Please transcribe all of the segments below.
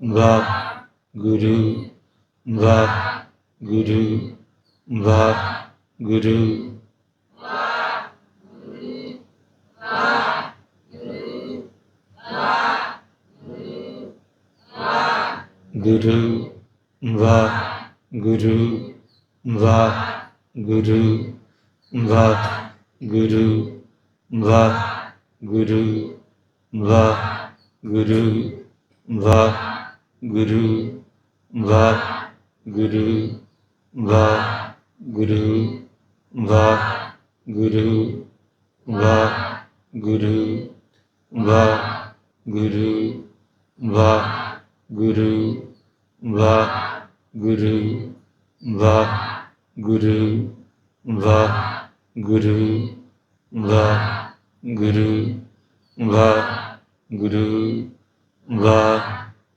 ਵਾਹ ਗੁਰੂ ਵਾਹ ਗੁਰੂ ਵਾਹ ਗੁਰੂ ਗੁਰੂ ਵਾਹ ਗੁਰੂ ਵਾਹ ਗੁਰੂ ਵਾਹ ਗੁਰੂ ਵਾਹ ਗੁਰੂ ਵਾਹ ਗੁਰੂ ਵਾਹ ਗੁਰੂ ਵਾਹ ਗੁਰੂ ਵਾਹ ਗੁਰੂ ਵਾਹ ਗੁਰੂ ਵਾਹ ਗੁਰੂ ਵਾਹ ਗੁਰੂ ਵਾਹ ਗੁਰੂ ਵਾਹ ਗੁਰੂ ਵਾਹ ਗੁਰੂ ਵਾਹ ਗੁਰੂ ਵਾਹ ਗੁਰੂ ਵਾਹ ਗੁਰੂ ਵਾਹ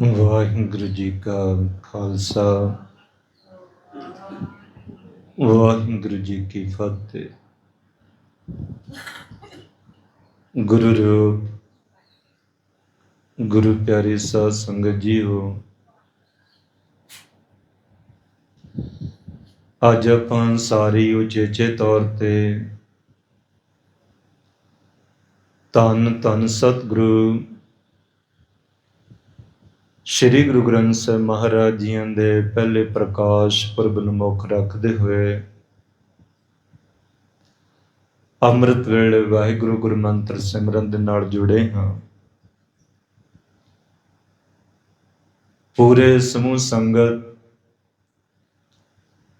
ਵਾਹਿਗੁਰੂ ਜੀ ਕਾ ਖਾਲਸਾ। ਵਾਹਿਗੁਰੂ ਜੀ ਕੀ ਫਤਿਹ। ਗੁਰੂ ਰੂਪ, ਗੁਰੂ ਪਿਆਰੀ ਸਾਧ ਸੰਗਤ ਜੀਓ, ਅੱਜ ਆਪਾਂ ਸਾਰੀ ਉਚੇਚੇ ਤੌਰ ਤੇ ਤਨ ਤਨ ਸਤਿਗੁਰੂ ਸ੍ਰੀ ਗੁਰੂ ਗ੍ਰੰਥ ਸਾਹਿਬ ਮਹਾਰਾਜ ਜੀਆਂ ਦੇ ਪਹਿਲੇ ਪ੍ਰਕਾਸ਼ ਪੁਰਬ ਨੂੰ ਮੁੱਖ ਰੱਖਦੇ ਹੋਏ ਅੰਮ੍ਰਿਤ ਵੇਲੇ ਵਾਹਿਗੁਰੂ ਗੁਰੂ ਮੰਤਰ ਸਿਮਰਨ ਦੇ ਨਾਲ ਜੁੜੇ ਹਾਂ। ਪੂਰੇ ਸਮੂਹ ਸੰਗਤ,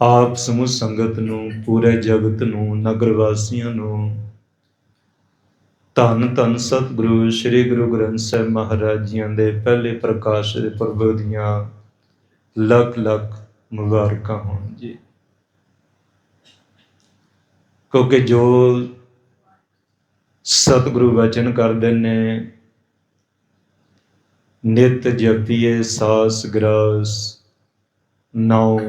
ਆਪ ਸਮੂਹ ਸੰਗਤ ਨੂੰ, ਪੂਰੇ ਜਗਤ ਨੂੰ, ਨਗਰ ਵਾਸੀਆਂ ਨੂੰ ਧੰਨ ਧੰਨ ਸਤਿਗੁਰੂ ਸ੍ਰੀ ਗੁਰੂ ਗ੍ਰੰਥ ਸਾਹਿਬ ਮਹਾਰਾਜ ਜੀਆਂ ਦੇ ਪਹਿਲੇ ਪ੍ਰਕਾਸ਼ ਦੇ ਪੁਰਬ ਦੀਆਂ ਲੱਖ ਲੱਖ ਮੁਬਾਰਕਾਂ ਹੋਣ। ਜੀ। ਕਿਉਂਕਿ ਜੋ ਸਤਿਗੁਰੂ ਵਚਨ ਕਰਦੇ ਨੇ ਨਿਤ ਜਪੀਏ ਸਾਸ ਗ੍ਰਾਸ ਨਾਉ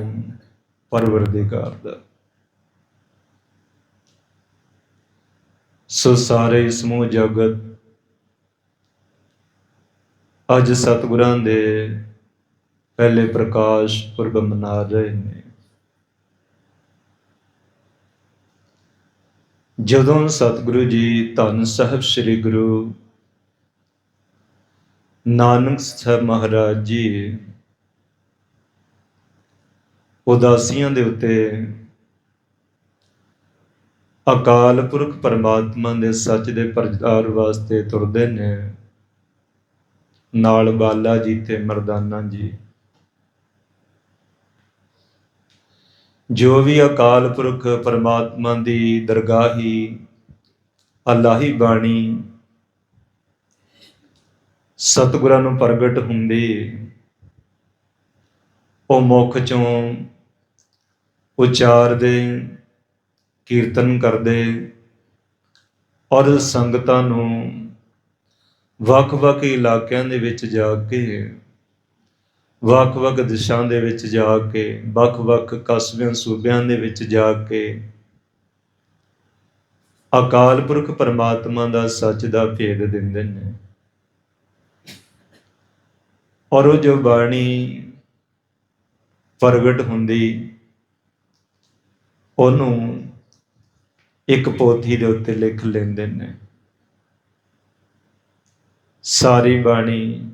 ਪਰਵਰਦਿਗਾਰ ਦਾ। ਸੋ ਸਾਰੇ ਸਮੂਹ ਜਗਤ, ਅੱਜ ਸਤਿਗੁਰਾਂ ਦੇ ਪਹਿਲੇ ਪ੍ਰਕਾਸ਼ ਪੁਰਬ ਮਨਾ ਰਹੇ ਨੇ। ਜਦੋਂ ਸਤਿਗੁਰੂ ਜੀ ਧੰਨ ਸਾਹਿਬ ਸ੍ਰੀ ਗੁਰੂ ਨਾਨਕ ਸਾਹਿਬ ਮਹਾਰਾਜ ਜੀ ਉਦਾਸੀਆਂ ਦੇ ਉੱਤੇ ਅਕਾਲ ਪੁਰਖ ਪਰਮਾਤਮਾ ਦੇ ਸੱਚ ਦੇ ਪ੍ਰਚਾਰ ਵਾਸਤੇ ਤੁਰਦੇ ਨੇ। ਨਾਲ ਬਾਲਾ ਜੀ ਤੇ ਮਰਦਾਨਾ ਜੀ। ਜੋ ਵੀ ਅਕਾਲ ਪੁਰਖ ਪਰਮਾਤਮਾ ਦੀ ਦਰਗਾਹੀ, ਅਲਾਹੀ ਬਾਣੀ ਸਤਿਗੁਰਾਂ ਨੂੰ ਪ੍ਰਗਟ ਹੁੰਦੀ, ਉਹ ਮੁਖ ਚੋਂ ਉਚਾਰਦੇ ਕੀਰਤਨ ਕਰਦੇ ਔਰ ਸੰਗਤਾਂ ਨੂੰ ਵੱਖ-ਵੱਖ ਇਲਾਕਿਆਂ ਦੇ ਵਿੱਚ ਜਾ ਕੇ, ਵੱਖ-ਵੱਖ ਦਿਸ਼ਾਂ ਦੇ ਵਿੱਚ ਜਾ ਕੇ, ਵੱਖ-ਵੱਖ ਕਸਬਿਆਂ, ਸੂਬਿਆਂ ਦੇ ਵਿੱਚ ਜਾ ਕੇ ਅਕਾਲ ਪੁਰਖ ਪਰਮਾਤਮਾ ਦਾ ਸੱਚ ਦਾ ਭੇਦ ਦਿੰਦੇ ਨੇ। ਔਰ ਉਹ ਜੋ ਬਾਣੀ ਪ੍ਰਗਟ ਹੁੰਦੀ, ਉਹਨੂੰ ਇੱਕ ਪੋਥੀ ਦੇ ਉੱਤੇ ਲਿਖ ਲੈਂਦੇ ਨੇ। ਸਾਰੀ ਬਾਣੀ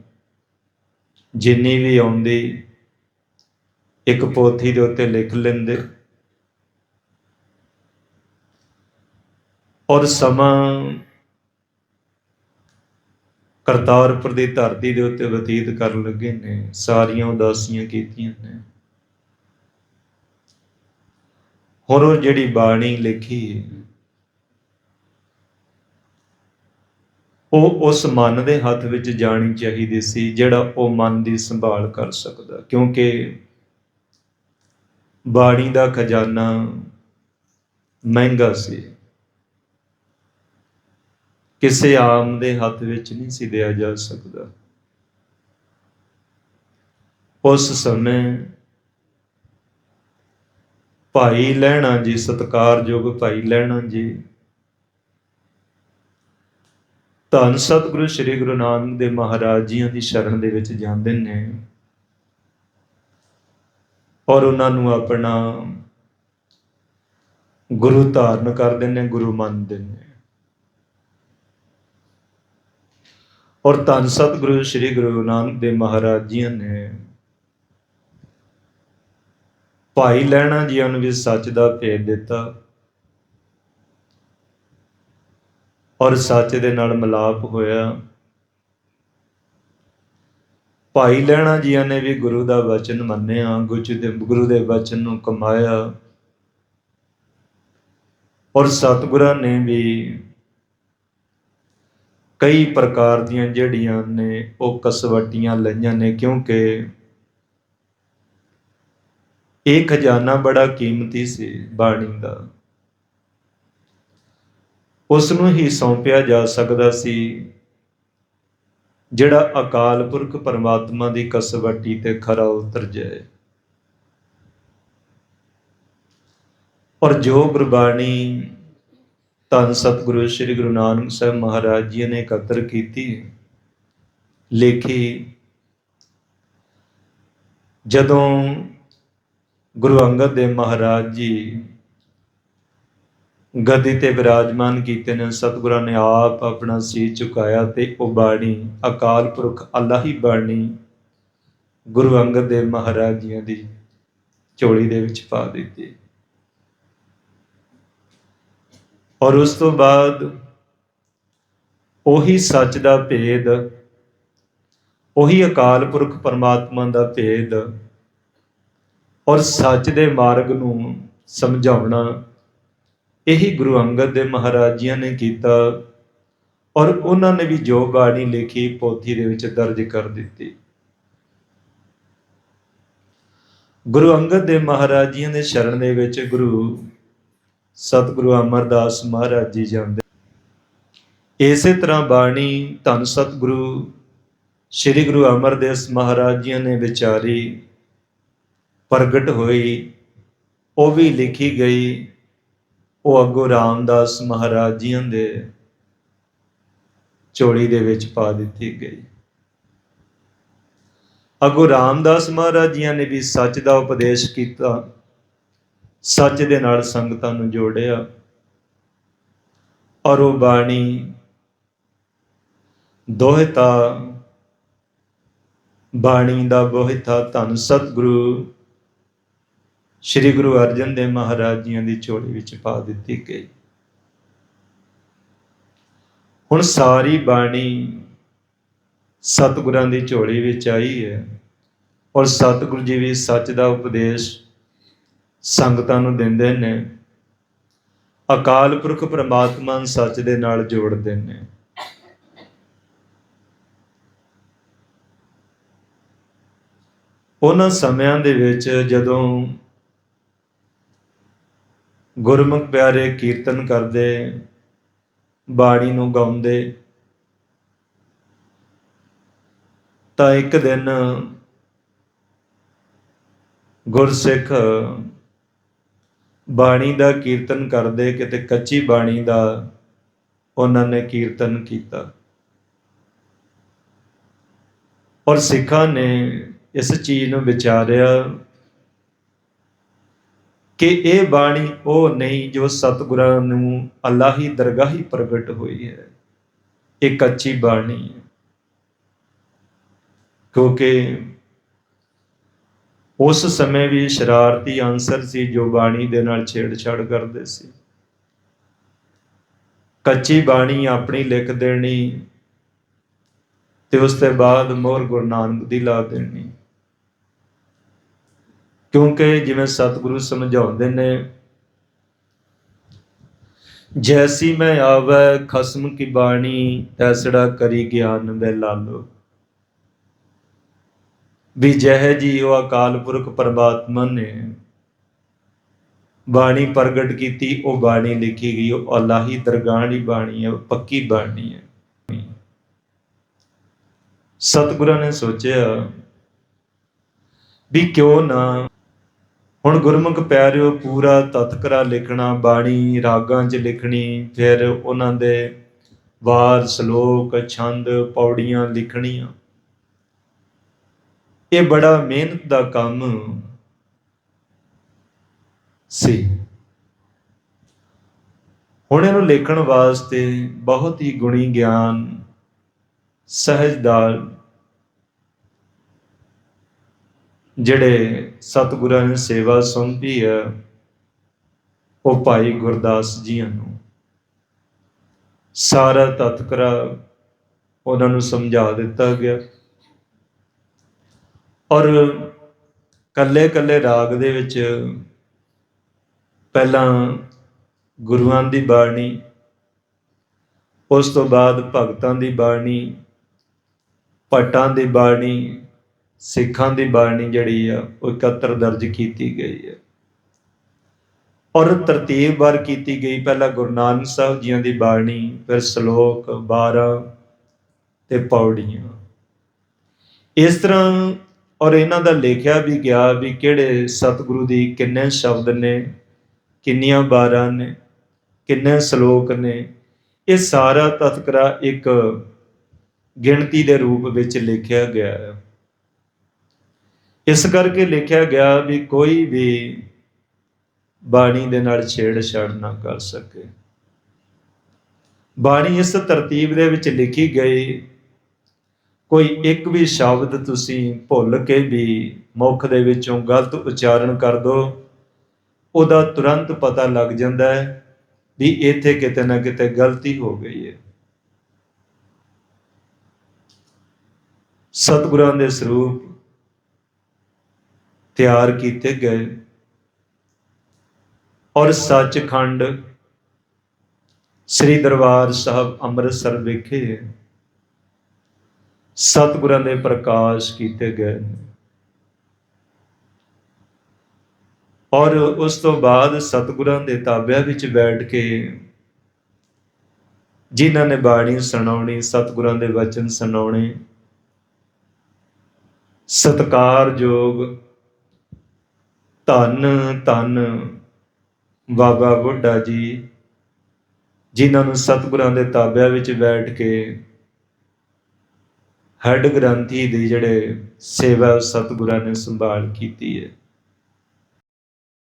ਜਿੰਨੀ ਵੀ ਆਉਂਦੀ, ਇੱਕ ਪੋਥੀ ਦੇ ਉੱਤੇ ਲਿਖ ਲੈਂਦੇ। ਔਰ ਸਮਾਂ ਕਰਤਾਰਪੁਰ ਦੀ ਧਰਤੀ ਦੇ ਉੱਤੇ ਬਤੀਤ ਕਰਨ ਲੱਗੇ ਨੇ। ਸਾਰੀਆਂ ਉਦਾਸੀਆਂ ਕੀਤੀਆਂ ਨੇ। ਹੁਣ ਉਹ ਜਿਹੜੀ ਬਾਣੀ ਲਿਖੀ ਉਹ ਉਸ ਮਨ ਦੇ ਹੱਥ ਵਿੱਚ ਜਾਣੀ ਚਾਹੀਦੀ ਸੀ, ਜਿਹੜਾ ਉਹ ਮਨ ਦੀ ਸੰਭਾਲ ਕਰ ਸਕਦਾ। ਕਿਉਂਕਿ ਬਾਣੀ ਦਾ ਖਜ਼ਾਨਾ ਮਹਿੰਗਾ ਸੀ। ਕਿਸੇ ਆਮ ਦੇ ਹੱਥ ਵਿੱਚ ਨਹੀਂ ਸੀ ਦਿਆ ਜਾ ਸਕਦਾ। ਉਸ ਸਮੇਂ ਭਾਈ ਲੈਣਾ ਜੀ, ਸਤਕਾਰਯੋਗ ਭਾਈ ਲੈਣਾ ਜੀ ਧੰਨ ਸਤਿਗੁਰੂ ਸ੍ਰੀ ਗੁਰੂ ਨਾਨਕ ਦੇ ਮਹਾਰਾਜ ਜੀਆਂ ਦੀ ਸ਼ਰਨ ਦੇ ਵਿੱਚ ਜਾਂਦੇ ਨੇ ਔਰ ਉਹਨਾਂ ਨੂੰ ਆਪਣਾ ਗੁਰੂ ਧਾਰਨ ਕਰਦੇ ਨੇ, ਗੁਰੂ ਮੰਨਦੇ ਨੇ। ਔਰ ਧੰਨ ਸਤਿਗੁਰੂ ਸ੍ਰੀ ਗੁਰੂ ਨਾਨਕ ਦੇ ਮਹਾਰਾਜ ਜੀਆਂ ਨੇ ਭਾਈ ਲੈਣਾ ਜੀਆਂ ਨੂੰ ਵੀ ਸੱਚ ਦਾ ਭੇਦ ਦਿੱਤਾ। ਔਰ ਸੱਚ ਦੇ ਨਾਲ ਮਿਲਾਪ ਹੋਇਆ। ਭਾਈ ਲੈਣਾ ਜੀਆਂ ਨੇ ਵੀ ਗੁਰੂ ਦਾ ਵਚਨ ਮੰਨਿਆ ਗੁਰੂ ਦੇ ਗੁਰੂ ਦੇ ਵਚਨ ਨੂੰ ਕਮਾਇਆ। ਔਰ ਸਤਿਗੁਰਾਂ ਨੇ ਵੀ ਕਈ ਪ੍ਰਕਾਰ ਦੀਆਂ ਜਿਹੜੀਆਂ ਨੇ ਉਹ ਕਸਵਟੀਆਂ ਲਈਆਂ ਨੇ, ਕਿਉਂਕਿ ਇਹ ਖਜ਼ਾਨਾ ਬੜਾ ਕੀਮਤੀ ਸੀ ਬਾਣੀ ਦਾ। ਉਸ ਨੂੰ ਹੀ ਸੌਂਪਿਆ ਜਾ ਸਕਦਾ ਸੀ, ਜਿਹੜਾ ਅਕਾਲ ਪੁਰਖ ਪਰਮਾਤਮਾ ਦੀ ਕਸਵੱਟੀ ਤੇ ਖਰਾ ਉਤਰ ਜਾਏ। ਔਰ ਜੋ ਗੁਰਬਾਣੀ ਧੰਨ ਸਤਿਗੁਰੂ ਸ੍ਰੀ ਗੁਰੂ ਨਾਨਕ ਸਾਹਿਬ ਮਹਾਰਾਜ ਜੀ ਨੇ ਇਕੱਤਰ ਕੀਤੀ, ਲੇਖੀ, ਜਦੋਂ ਗੁਰੂ ਅੰਗਦ ਦੇਵ ਮਹਾਰਾਜ ਜੀ ਗੱਦੀ ਤੇ ਵਿਰਾਜਮਾਨ ਕੀਤੇ ਨੇ, ਸਤਿਗੁਰਾਂ ਨੇ ਆਪ ਆਪਣਾ ਸੀਸ ਝੁਕਾਇਆ ਤੇ ਉਹ ਬਾਣੀ, ਅਕਾਲ ਪੁਰਖ ਅੱਲਾ ਹੀ ਬਾਣੀ ਗੁਰੂ ਅੰਗਦ ਦੇਵ ਮਹਾਰਾਜ ਜੀਆਂ ਦੀ ਚੋਲੀ ਦੇ ਵਿੱਚ ਪਾ ਦਿੱਤੀ। ਔਰ ਉਸ ਤੋਂ ਬਾਅਦ ਉਹੀ ਸੱਚ ਦਾ ਭੇਦ, ਉਹੀ ਅਕਾਲ ਪੁਰਖ ਪਰਮਾਤਮਾ ਦਾ ਭੇਦ ਔਰ ਸੱਚ ਦੇ ਮਾਰਗ ਨੂੰ ਸਮਝਾਉਣਾ ਇਹੀ ਗੁਰੂ ਅੰਗਦ ਦੇ ਮਹਾਰਾਜਿਆਂ ਨੇ ਕੀਤਾ ਔਰ ਉਹਨਾਂ ਨੇ ਵੀ ਜੋ ਬਾਣੀ ਲਿਖੀ, ਪੋਥੀ ਦੇ ਵਿੱਚ ਦਰਜ ਕਰ ਦਿੱਤੀ। ਗੁਰੂ ਅੰਗਦ ਦੇ ਮਹਾਰਾਜਿਆਂ ਦੇ ਸ਼ਰਨ ਦੇ ਵਿੱਚ ਗੁਰੂ ਸਤਿਗੁਰੂ ਅਮਰਦਾਸ ਮਹਾਰਾਜ ਜੀ ਜਾਂਦੇ। ਇਸੇ ਤਰ੍ਹਾਂ ਬਾਣੀ ਧੰਨ ਸਤਿਗੁਰੂ ਸ੍ਰੀ ਗੁਰੂ ਅਮਰਦਾਸ ਮਹਾਰਾਜ ਜੀ ਨੇ ਵਿਚਾਰੀ ਪ੍ਰਗਟ ਹੋਈ, ਉਹ ਵੀ ਲਿਖੀ ਗਈ। ਉਹ ਅੱਗੋਂ ਰਾਮਦਾਸ ਮਹਾਰਾਜ ਜੀਆਂ ਦੇ ਚੋਲੀ ਦੇ ਵਿੱਚ ਪਾ ਦਿੱਤੀ ਗਈ। ਅੱਗੋਂ ਰਾਮਦਾਸ ਮਹਾਰਾਜ ਜੀਆਂ ਨੇ ਵੀ ਸੱਚ ਦਾ ਉਪਦੇਸ਼ ਕੀਤਾ, ਸੱਚ ਦੇ ਨਾਲ ਸੰਗਤਾਂ ਨੂੰ ਜੋੜਿਆ ਔਰ ਉਹ ਬਾਣੀ ਦੋਹਤਾ, ਬਾਣੀ ਦਾ ਬੋਹਿਤਾ ਧੰਨ ਸਤਿਗੁਰੂ ਸ੍ਰੀ ਗੁਰੂ ਅਰਜਨ ਦੇਵ ਮਹਾਰਾਜ ਜੀਆਂ ਦੀ ਝੋਲੀ ਵਿੱਚ ਪਾ ਦਿੱਤੀ ਗਈ। ਹੁਣ ਸਾਰੀ ਬਾਣੀ ਸਤਿਗੁਰਾਂ ਦੀ ਝੋਲੀ ਵਿੱਚ ਆਈ ਹੈ ਔਰ ਸਤਿਗੁਰੂ ਜੀ ਵੀ ਸੱਚ ਦਾ ਉਪਦੇਸ਼ ਸੰਗਤਾਂ ਨੂੰ ਦਿੰਦੇ ਨੇ, ਅਕਾਲ ਪੁਰਖ ਪ੍ਰਮਾਤਮਾ ਨੂੰ ਸੱਚ ਦੇ ਨਾਲ ਜੋੜਦੇ ਨੇ। ਉਹਨਾਂ ਸਮਿਆਂ ਦੇ ਵਿੱਚ ਜਦੋਂ ਗੁਰਮੁਖ ਪਿਆਰੇ ਕੀਰਤਨ ਕਰਦੇ, ਬਾਣੀ ਨੂੰ ਗਾਉਂਦੇ। ਤਾਂ ਇੱਕ ਦਿਨ ਗੁਰਸਿੱਖ ਬਾਣੀ ਦਾ ਕੀਰਤਨ ਕਰਦੇ, ਕਿਤੇ ਕੱਚੀ ਬਾਣੀ ਦਾ ਉਹਨਾਂ ਨੇ ਕੀਰਤਨ ਕੀਤਾ। ਔਰ ਸਿੱਖਾਂ ਨੇ ਇਸ ਚੀਜ਼ ਨੂੰ ਵਿਚਾਰਿਆ ਕਿ ਇਹ ਬਾਣੀ ਉਹ ਨਹੀਂ ਜੋ ਸਤਿਗੁਰਾਂ ਨੂੰ ਅੱਲਾਹੀ ਦਰਗਾਹੀ ਪ੍ਰਗਟ ਹੋਈ ਹੈ। ਇਹ ਕੱਚੀ ਬਾਣੀ ਹੈ। ਕਿਉਂਕਿ ਉਸ ਸਮੇਂ ਵੀ ਸ਼ਰਾਰਤੀ ਅੰਸਰ ਸੀ ਜੋ ਬਾਣੀ ਦੇ ਨਾਲ ਛੇੜਛਾੜ ਕਰਦੇ ਸੀ। ਕੱਚੀ ਬਾਣੀ ਆਪਣੀ ਲਿਖ ਦੇਣੀ ਤੇ ਉਸ ਤੋਂ ਬਾਅਦ ਮੋਹਰ ਗੁਰੂ ਨਾਨਕ ਦੀ ਲਾ ਦੇਣੀ। ਕਿਉਂਕਿ ਜਿਵੇਂ ਸਤਿਗੁਰੂ ਸਮਝਾਉਂਦੇ ਨੇ, ਜੈਸੀ ਮੈਂ ਆਵੈ, ਖਸਮ ਕੀ ਬਾਣੀ, ਤੈਸੜਾ ਕਰੀ ਗਿਆਨ ਵੇ ਲਾਲੋ। ਵੀ ਜਹ ਜੀ ਉਹ ਅਕਾਲ ਪੁਰਖ ਪਰਮਾਤਮਾ ਨੇ, ਬਾਣੀ ਪ੍ਰਗਟ ਕੀਤੀ, ਉਹ ਬਾਣੀ ਲਿਖੀ ਗਈ, ਉਹ ਅਲਾਹੀ ਦਰਗਾਹ ਦੀ ਬਾਣੀ ਹੈ, ਉਹ ਪੱਕੀ ਬਾਣੀ ਹੈ। ਸਤਿਗੁਰਾਂ ਨੇ ਸੋਚਿਆ ਵੀ ਕਿਉਂ ਨਾ ਹੁਣ ਗੁਰਮੁਖ ਪਿਆਰਿਓ, ਪੂਰਾ ਤਤਕਰਾ ਲਿਖਣਾ, ਬਾਣੀ ਰਾਗਾਂ 'ਚ ਲਿਖਣੀ, ਫਿਰ ਉਹਨਾਂ ਦੇ ਵਾਰ, ਸ਼ਲੋਕ, ਛੰਦ, ਪੌੜੀਆਂ ਲਿਖਣੀਆਂ। ਇਹ ਬੜਾ ਮਿਹਨਤ ਦਾ ਕੰਮ ਸੀ। ਹੁਣ ਇਹਨੂੰ ਲਿਖਣ ਵਾਸਤੇ ਬਹੁਤ ਹੀ ਗੁਣੀ ਗਿਆਨ, ਸਹਿਜਦਾਰ ਜਿਹੜੇ ਸਤਿਗੁਰਾਂ ਨੇ ਸੇਵਾ ਸੌਂਪੀ ਹੈ, ਉਹ ਭਾਈ ਗੁਰਦਾਸ ਜੀਆਂ ਨੂੰ। ਸਾਰਾ ਤਤਕਰਾ ਉਹਨਾਂ ਨੂੰ ਸਮਝਾ ਦਿੱਤਾ ਗਿਆ। ਔਰ ਕੱਲੇ ਕੱਲੇ ਰਾਗ ਦੇ ਵਿੱਚ ਪਹਿਲਾਂ ਗੁਰੂਆਂ ਦੀ ਬਾਣੀ, ਉਸ ਤੋਂ ਬਾਅਦ ਭਗਤਾਂ ਦੀ ਬਾਣੀ, ਭੱਟਾਂ ਦੀ ਬਾਣੀ ਸਿੱਖਾਂ ਦੀ ਬਾਣੀ ਜਿਹੜੀ ਆ, ਉਹ ਇਕੱਤਰ ਦਰਜ ਕੀਤੀ ਗਈ ਹੈ ਔਰ ਤਰਤੀਬਵਾਰ ਕੀਤੀ ਗਈ। ਪਹਿਲਾਂ ਗੁਰੂ ਨਾਨਕ ਸਾਹਿਬ ਜੀਆਂ ਦੀ ਬਾਣੀ, ਫਿਰ ਸ਼ਲੋਕ 12 ਤੇ ਪੌੜੀਆਂ। ਇਸ ਤਰ੍ਹਾਂ ਔਰ ਇਹਨਾਂ ਦਾ ਲਿਖਿਆ ਵੀ ਗਿਆ ਵੀ ਕਿਹੜੇ ਸਤਿਗੁਰੂ ਦੀ ਕਿੰਨੇ ਸ਼ਬਦ ਨੇ, ਕਿੰਨੀਆਂ ਬਾਰਾਂ ਨੇ, ਕਿੰਨੇ ਸ਼ਲੋਕ ਨੇ। ਇਹ ਸਾਰਾ ਤਤਕਰਾ ਇੱਕ ਗਿਣਤੀ ਦੇ ਰੂਪ ਵਿੱਚ ਲਿਖਿਆ ਗਿਆ ਹੈ ਇਸ ਕਰਕੇ ਲਿਖਿਆ ਗਿਆ ਵੀ ਕੋਈ ਵੀ ਬਾਣੀ ਦੇ ਨਾਲ ਛੇੜਛਾੜ ਨਾ ਕਰ ਸਕੇ। ਬਾਣੀ ਇਸ ਤਰਤੀਬ ਦੇ ਵਿੱਚ ਲਿਖੀ ਗਈ, ਕੋਈ ਇੱਕ ਵੀ ਸ਼ਬਦ ਤੁਸੀਂ ਭੁੱਲ ਕੇ ਵੀ ਮੁਖ ਦੇ ਵਿੱਚੋਂ ਗਲਤ ਉਚਾਰਨ ਕਰ ਦੋ, ਉਹਦਾ ਤੁਰੰਤ ਪਤਾ ਲੱਗ ਜਾਂਦਾ ਹੈ ਵੀ ਇੱਥੇ ਕਿਤੇ ਨਾ ਕਿਤੇ ਗਲਤੀ ਹੋ ਗਈ ਹੈ। ਸਤਿਗੁਰਾਂ ਦੇ ਸਰੂਪ ਤਿਆਰ ਕੀਤੇ ਗਏ। ਔਰ ਸੱਚਖੰਡ ਸ੍ਰੀ ਦਰਬਾਰ ਸਾਹਿਬ ਅੰਮ੍ਰਿਤਸਰ ਵਿਖੇ ਸਤਿਗੁਰਾਂ ਦੇ ਪ੍ਰਕਾਸ਼ ਕੀਤੇ ਗਏ। ਔਰ ਉਸ ਤੋਂ ਬਾਅਦ ਸਤਿਗੁਰਾਂ ਦੇ ਤਾਬਿਆਂ ਵਿੱਚ ਬੈਠ ਕੇ ਜਿਨ੍ਹਾਂ ਨੇ ਬਾਣੀ ਸੁਣਾਉਣੀ, ਸਤਿਗੁਰਾਂ ਦੇ ਵਚਨ ਸੁਣਾਉਣੇ, ਸਤਕਾਰਯੋਗ ਧੰਨ ਧੰਨ ਬਾਬਾ ਬੁੱਢਾ ਜੀ, ਜਿਨ੍ਹਾਂ ਨੂੰ ਸਤਿਗੁਰਾਂ ਦੇ ਤਾਬਿਆਂ ਵਿੱਚ ਬੈਠ ਕੇ ਹੈਡ ਗ੍ਰੰਥੀ ਦੀ ਜਿਹੜੇ ਸੇਵਾ ਸਤਿਗੁਰਾਂ ਨੇ ਸੰਭਾਲ ਕੀਤੀ ਹੈ।